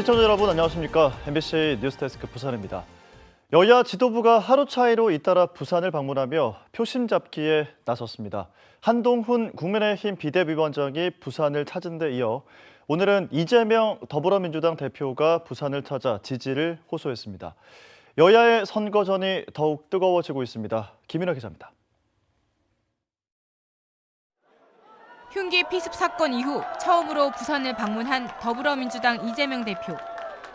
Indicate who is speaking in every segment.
Speaker 1: 시청자 여러분 안녕하십니까? MBC 뉴스데스크 부산입니다. 여야 지도부가 하루 차이로 잇따라 부산을 방문하며 표심 잡기에 나섰습니다. 한동훈 국민의힘 비대위원장이 부산을 찾은 데 이어 오늘은 이재명 더불어민주당 대표가 부산을 찾아 지지를 호소했습니다. 여야의 선거전이 더욱 뜨거워지고 있습니다. 김인호 기자입니다.
Speaker 2: 흉기 피습 사건 이후 처음으로 부산을 방문한 더불어민주당 이재명 대표.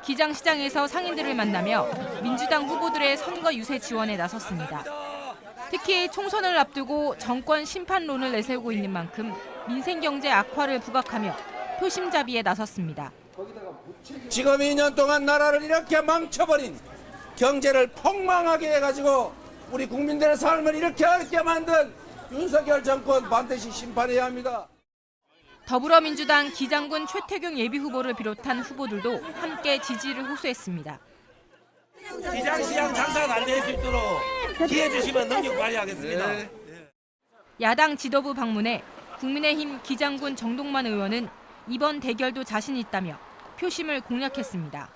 Speaker 2: 기장시장에서 상인들을 만나며 민주당 후보들의 선거 유세 지원에 나섰습니다. 특히 총선을 앞두고 정권 심판론을 내세우고 있는 만큼 민생 경제 악화를 부각하며 표심잡이에 나섰습니다.
Speaker 3: 지금 2년 동안 나라를 이렇게 망쳐버린 경제를 폭망하게 해가지고 우리 국민들의 삶을 이렇게 어렵게 만든 윤석열 정권 반드시 심판해야 합니다.
Speaker 2: 더불어민주당 기장군 최태경 예비후보를 비롯한 후보들도 함께 지지를 호소했습니다.
Speaker 4: 시장시장 장사가 잘될수 있도록 기회 주시면 능력 발휘하겠습니다.
Speaker 2: 야당 지도부 방문에 국민의힘 기장군 정동만 의원은 이번 대결도 자신 있다며 표심을 공략했습니다.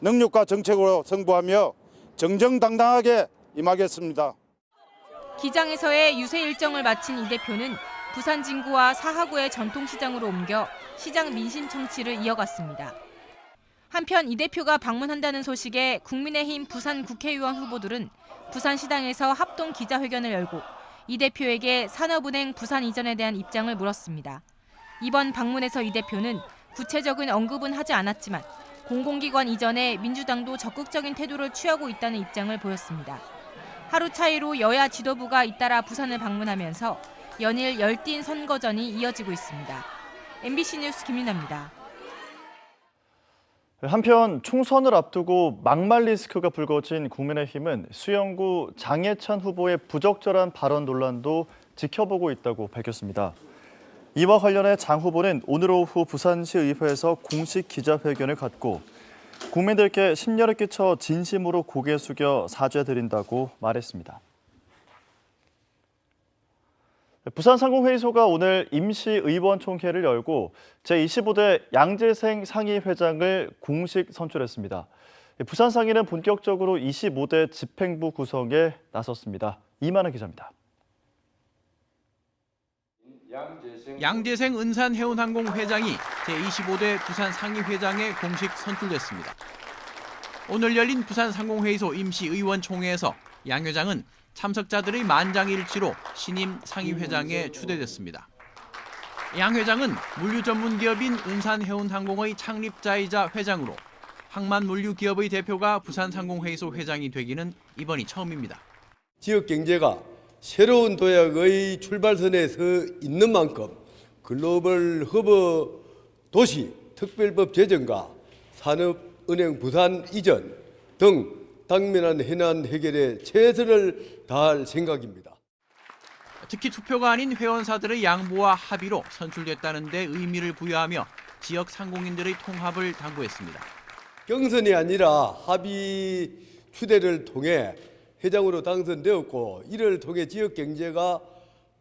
Speaker 5: 능력과 정책으로 승부하며 정정당당하게 임하겠습니다.
Speaker 2: 기장에서의 유세 일정을 마친 이 대표는 부산 진구와 사하구의 전통시장으로 옮겨 시장 민심 청취를 이어갔습니다. 한편 이 대표가 방문한다는 소식에 국민의힘 부산 국회의원 후보들은 부산시당에서 합동 기자회견을 열고 이 대표에게 산업은행 부산 이전에 대한 입장을 물었습니다. 이번 방문에서 이 대표는 구체적인 언급은 하지 않았지만 공공기관 이전에 민주당도 적극적인 태도를 취하고 있다는 입장을 보였습니다. 하루 차이로 여야 지도부가 잇따라 부산을 방문하면서 연일 열띤 선거전이 이어지고 있습니다. MBC 뉴스 김민아입니다.
Speaker 1: 한편 총선을 앞두고 막말 리스크가 불거진 국민의힘은 수영구 장해찬 후보의 부적절한 발언 논란도 지켜보고 있다고 밝혔습니다. 이와 관련해 장 후보는 오늘 오후 부산시 의회에서 공식 기자회견을 갖고 국민들께 심려를 끼쳐 진심으로 고개 숙여 사죄드린다고 말했습니다. 부산상공회의소가 오늘 임시의원총회를 열고 제25대 양재생 상임회장을 공식 선출했습니다. 부산상인은 본격적으로 25대 집행부 구성에 나섰습니다. 이만은 기자입니다.
Speaker 6: 양재생 은산 해운항공 회장이 제25대 부산 상임회장에 공식 선출됐습니다. 오늘 열린 부산 상공회의소 임시의원총회에서 양 회장은 참석자들의 만장일치로 신임 상임회장에 추대됐습니다. 양 회장은 물류 전문 기업인 은산해운항공의 창립자이자 회장으로 항만 물류 기업의 대표가 부산 상공회의소 회장이 되기는 이번이 처음입니다.
Speaker 7: 지역 경제가 새로운 도약의 출발선에 서 있는 만큼 글로벌 허브 도시 특별법 제정과 산업은행 부산 이전 등 당면한 해난 해결에 최선을 다할 생각입니다.
Speaker 6: 특히 투표가 아닌 회원사들의 양보와 합의로 선출됐다는 데 의미를 부여하며 지역 상공인들의 통합을 당부했습니다.
Speaker 7: 경선이 아니라 합의 추대를 통해 회장으로 당선되었고 이를 통해 지역 경제가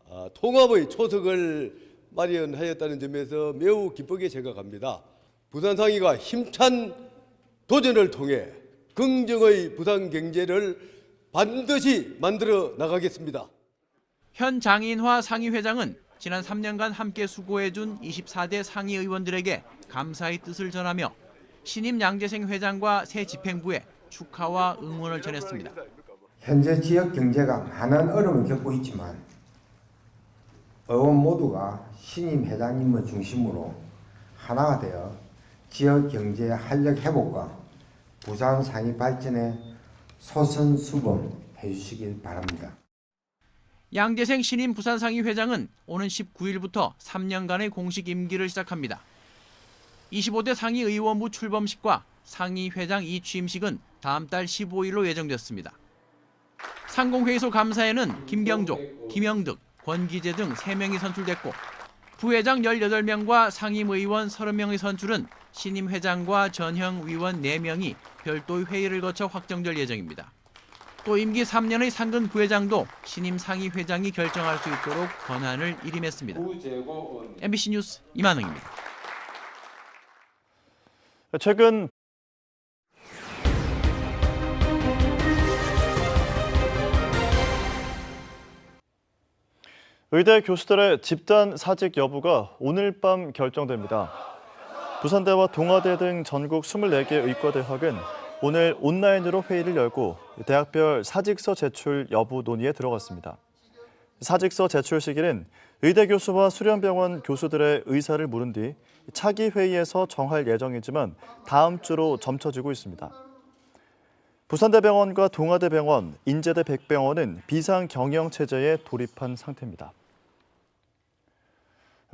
Speaker 7: 아, 통합의 초석을 마련하였다는 점에서 매우 기쁘게 생각합니다. 부산 상의가 힘찬 도전을 통해 긍정의 부산 경제를 반드시 만들어 나가겠습니다.
Speaker 6: 현 장인화 상위회장은 지난 3년간 함께 수고해준 24대 상위 의원들에게 감사의 뜻을 전하며 신임 양재생 회장과 새 집행부에 축하와 응원을 전했습니다.
Speaker 8: 현재 지역 경제가 많은 어려움을 겪고 있지만 의원 모두가 신임 회장님을 중심으로 하나가 되어 지역 경제의 활력 회복과 부산 상위 발전에 소선수범해 주시길 바랍니다.
Speaker 6: 양재생 신임 부산 상위 회장은 오는 19일부터 3년간의 공식 임기를 시작합니다. 25대 상위 의원부 출범식과 상위 회장 이취임식은 다음 달 15일로 예정됐습니다. 상공회의소 감사에는 김병족, 김영득, 권기재 등 3명이 선출됐고 부회장 18명과 상임의원 30명의 선출은 신임 회장과 전형 위원 4명이 별도의 회의를 거쳐 확정될 예정입니다. 또 임기 3년의 상근 부회장도 신임 상위 회장이 결정할 수 있도록 권한을 일임했습니다. MBC 뉴스 이만흥입니다.
Speaker 1: 최근 의대 교수들의 집단 사직 여부가 오늘 밤 결정됩니다. 부산대와 동아대 등 전국 24개 의과대학은 오늘 온라인으로 회의를 열고 대학별 사직서 제출 여부 논의에 들어갔습니다. 사직서 제출 시기는 의대 교수와 수련병원 교수들의 의사를 물은 뒤 차기 회의에서 정할 예정이지만 다음 주로 점쳐지고 있습니다. 부산대병원과 동아대병원, 인제대 백병원은 비상 경영 체제에 돌입한 상태입니다.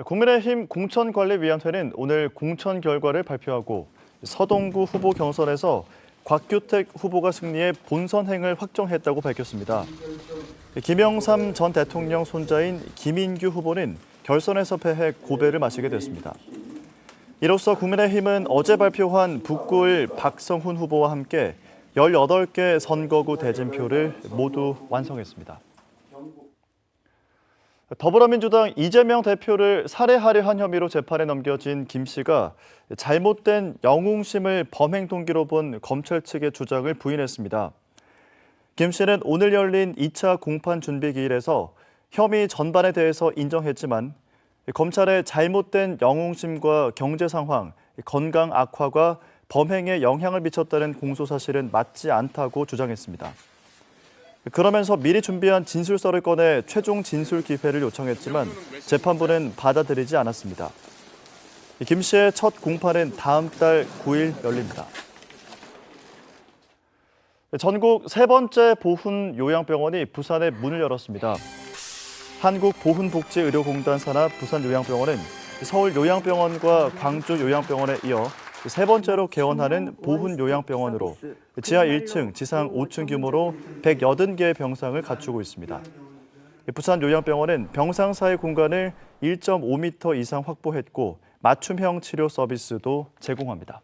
Speaker 1: 국민의힘 공천관리위원회는 오늘 공천 결과를 발표하고 서동구 후보 경선에서 곽규택 후보가 승리해 본선행을 확정했다고 밝혔습니다. 김영삼 전 대통령 손자인 김인규 후보는 결선에서 패해 고배를 마시게 됐습니다. 이로써 국민의힘은 어제 발표한 북구을 박성훈 후보와 함께 18개 선거구 대진표를 모두 완성했습니다. 더불어민주당 이재명 대표를 살해하려 한 혐의로 재판에 넘겨진 김 씨가 잘못된 영웅심을 범행 동기로 본 검찰 측의 주장을 부인했습니다. 김 씨는 오늘 열린 2차 공판 준비 기일에서 혐의 전반에 대해서 인정했지만 검찰의 잘못된 영웅심과 경제 상황, 건강 악화가 범행에 영향을 미쳤다는 공소 사실은 맞지 않다고 주장했습니다. 그러면서 미리 준비한 진술서를 꺼내 최종 진술 기회를 요청했지만 재판부는 받아들이지 않았습니다. 김 씨의 첫 공판은 다음 달 9일 열립니다. 전국 세 번째 보훈 요양병원이 부산에 문을 열었습니다. 한국보훈복지의료공단 산하 부산요양병원은 서울 요양병원과 광주 요양병원에 이어 세 번째로 개원하는 보훈 요양병원으로 지하 1층, 지상 5층 규모로 180개의 병상을 갖추고 있습니다. 부산 요양병원은 병상 사이 공간을 1.5m 이상 확보했고 맞춤형 치료 서비스도 제공합니다.